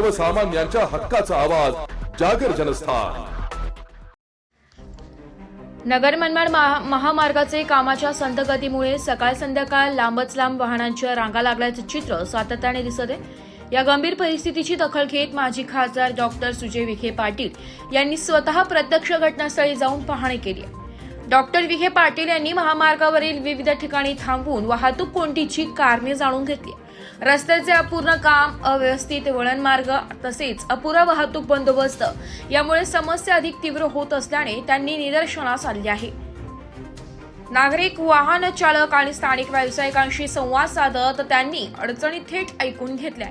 सर्वसामान्यांच्या हक्काचा आवाज जागर जनस्थान. नगर मनमाड महामार्गाचे कामाच्या संतगतीमुळे सकाळ संध्याकाळ लांबच लांब वाहनांच्या रांगा लागल्याचे चित्र सातत्याने दिसत आहे. या गंभीर परिस्थितीची दखल घेत माजी खासदार डॉक्टर सुजय विखे पाटील यांनी स्वतः प्रत्यक्ष घटनास्थळी जाऊन पाहणी केली आहे. डॉक्टर विखे पाटील यांनी महामार्गावरील विविध ठिकाणी थांबून वाहतूक कोंडीची कारणे जाणून घेतली. रस्त्याचे अपूर्ण काम अव्यवस्थित वळणमार्ग तसेच अपुरा वाहतूक बंदोबस्त यामुळे समस्या अधिक तीव्र होत असल्याने त्यांनी निदर्शनास आणले आहे. नागरिक वाहन चालक आणि स्थानिक व्यावसायिकांशी संवाद साधत त्यांनी अडचणी थेट ऐकून घेतल्या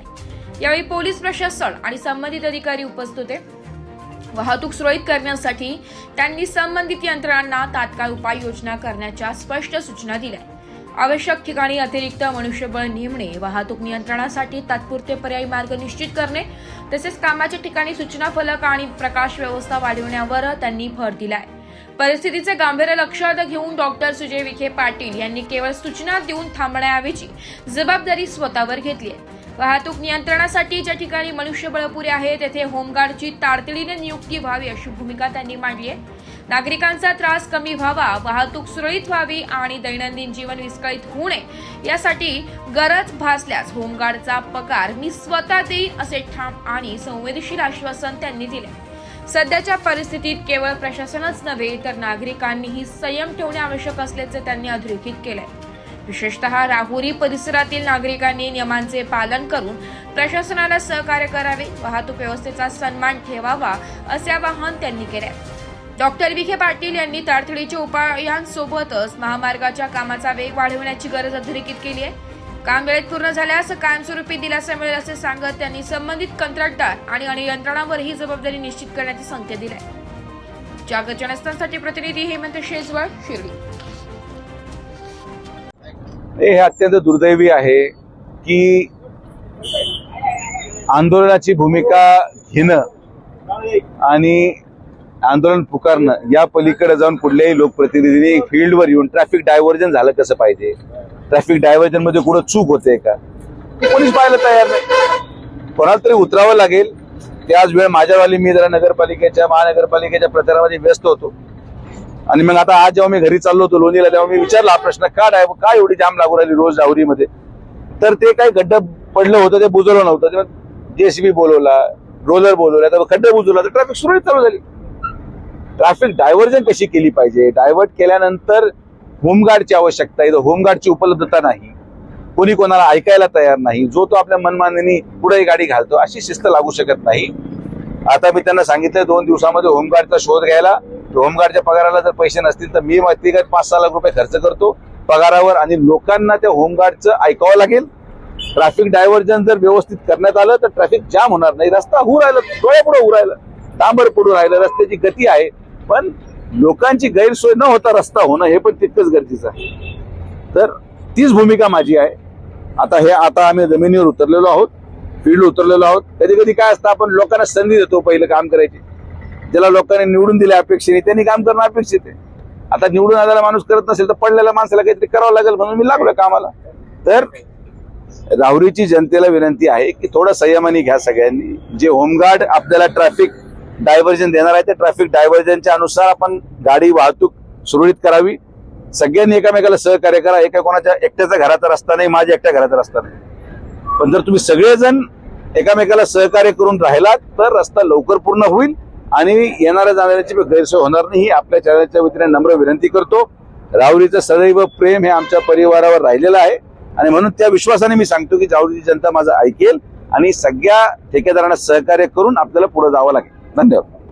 यावेळी पोलीस प्रशासन आणि संबंधित अधिकारी उपस्थित होते. वाहतूक सुरळीत करण्यासाठी त्यांनी संबंधित यंत्रणांना तात्काळ उपाययोजना करण्याच्या स्पष्ट सूचना दिल्या. आवश्यक ठिकाणी अतिरिक्त मनुष्यबळ नेमणे वाहतूक नियंत्रणासाठी तात्पुरते पर्यायी मार्ग निश्चित करणे तसेच कामाच्या ठिकाणी सूचना फलक आणि प्रकाश व्यवस्था वाढवण्यावर त्यांनी भर दिलाय. परिस्थितीचे गांभीर्य लक्षात घेऊन डॉक्टर सुजय विखे पाटील यांनी केवळ सूचना देऊन थांबण्याऐवजी जबाबदारी स्वतःवर घेतली आहे. वाहतूक नियंत्रणासाठी ज्या ठिकाणी मनुष्यबळ पुरे आहे तेथे होमगार्डची तातडीने नियुक्ती व्हावी अशी भूमिका त्यांनी मांडली आहे. नागरिकांचा त्रास कमी व्हावा वाहतूक सुरळीत व्हावी आणि दैनंदिन जीवन विस्कळीत होऊ नये यासाठी गरज भासल्यास होमगार्डचा पगार मी स्वतः देईन असे ठाम आणि संवेदनशील आश्वासन त्यांनी दिले. सध्याच्या परिस्थितीत केवळ प्रशासनच नव्हे तर नागरिकांनीही संयम ठेवणे आवश्यक असल्याचे त्यांनी अधोरेखित आहे विशेषतः राहुरी परिसरातील नागरिकांनी नियमांचे पालन करून प्रशासनाला सहकार्य करावे वाहतूक व्यवस्थेचा सन्मान ठेवावा असे आवाहन त्यांनी केले. डॉक्टर विखे पाटील यांनी तातडीच्या उपायांसोबतच महामार्गाच्या कामाचा वेग वाढवण्याची गरज अधोरेखित केली आहे. काम वेळेत पूर्ण झाल्यास कायमस्वरूपी दिलासा मिळेल असे सांगत त्यांनी संबंधित कंत्राटदार आणि आणि यंत्रणांवर ही जबाबदारी निश्चित करण्याचे संकेत दिले. जागर जनस्थांसाठी प्रतिनिधी हेमंत शेजवळ शिर्डी. हे अत्यंत दुर्दैवी आहे की आंदोलनाची भूमिका घेणं आणि आंदोलन पुकारणं या पलीकडे जाऊन कुठल्याही लोकप्रतिनिधींनी फील्डवर येऊन ट्रॅफिक डायव्हर्जन झालं कसं पाहिजे? ट्रॅफिक डायव्हर्जनमध्ये कुठं चूक होते का? ते कोणीच पाहायला तयार नाही. कोणाला तरी उतरावं लागेल. त्याच वेळ माझ्यावाली मी जरा नगरपालिकेच्या महानगरपालिकेच्या प्रचारामध्ये व्यस्त होतो. आणि मग आता आज जेव्हा मी घरी चाललो होतो लोणीला तेव्हा मी विचारला हा प्रश्न का डाय का एवढी जाम लागू राहिली रोज डावरीमध्ये तर ते काही खड्डं पडलं होतं ते बुजवलं नव्हतं. तेव्हा जेसीबी बोलवला रोलर बोलवला तर खड्डे बुजवला तर ट्रॅफिक सुरळीत चालू झाली. ट्रॅफिक डायव्हर्जन कशी केली पाहिजे? डायव्हर्ट केल्यानंतर होमगार्डची आवश्यकता आहे. तर होमगार्डची उपलब्धता नाही. कोणी कोणाला ऐकायला तयार नाही. जो तो आपल्या मनमानीने पुढे गाडी घालतो अशी शिस्त लागू शकत नाही. आता मी त्यांना सांगितलं दोन दिवसामध्ये होमगार्डचा शोध घ्यायला होमगार्डच्या पगाराला जर पैसे नसतील तर मी माहिती काय पाच सहा लाख रुपये खर्च करतो पगारावर आणि लोकांना त्या होमगार्डचं ऐकावं लागेल. ट्रॅफिक डायव्हर्जन जर व्यवस्थित करण्यात आलं तर ट्रॅफिक जाम होणार नाही. रस्ता होऊ राहिला डोळ्यापुढे होऊ राहिलं डांबर पडून राहिलं रस्त्याची गती आहे. पण लोकांची गैरसोय न होता रस्ता होणं हे पण तितकंच गरजेचं आहे. तर तीच भूमिका माझी आहे. आता हे आता आम्ही जमिनीवर उतरलेलो आहोत फील्ड उतरलेलो आहोत. कधी कधी काय असतं आपण लोकांना संधी देतो पहिलं काम करायची. ज्याला लोकांनी निवडून दिले अपेक्षेने त्यांनी काम करणं अपेक्षित आहे. आता निवडून आलेला माणूस करत नसेल तर पडलेल्या माणसाला काहीतरी करावं लागेल म्हणून मी लागलो कामाला. तर राहुरीची जनतेला विनंती आहे की थोडं संयमाने घ्या सगळ्यांनी. जे होमगार्ड आपल्याला ट्रॅफिक डायव्हर्जन देणार आहे ते ट्रॅफिक डायव्हर्जनच्या अनुसार आपण गाडी वाहतूक सुरळीत करावी. सगळ्यांनी एकामेकाला सहकार्य करा. एका कोणाच्या एकट्याचा घराचा रस्ता नाही माझ्या एकट्या घराचा रस्ता नाही. पण जर तुम्ही सगळेजण एकामेकाला सहकार्य करून राहिलात तर रस्ता लवकर पूर्ण होईल. आणि येणाऱ्या जाणाऱ्याची गैरसोय होणार नाही. ही आपल्या चॅनलच्या वतीने नम्र विनंती करतो. राहुरीचं सदैव प्रेम हे आमच्या परिवारावर राहिलेलं आहे. आणि म्हणून त्या विश्वासाने मी सांगतो की राहुरीची जनता माझं ऐकेल आणि सगळ्या ठेकेदारांना सहकार्य करून आपल्याला पुढे जावं लागेल. धन्यवाद.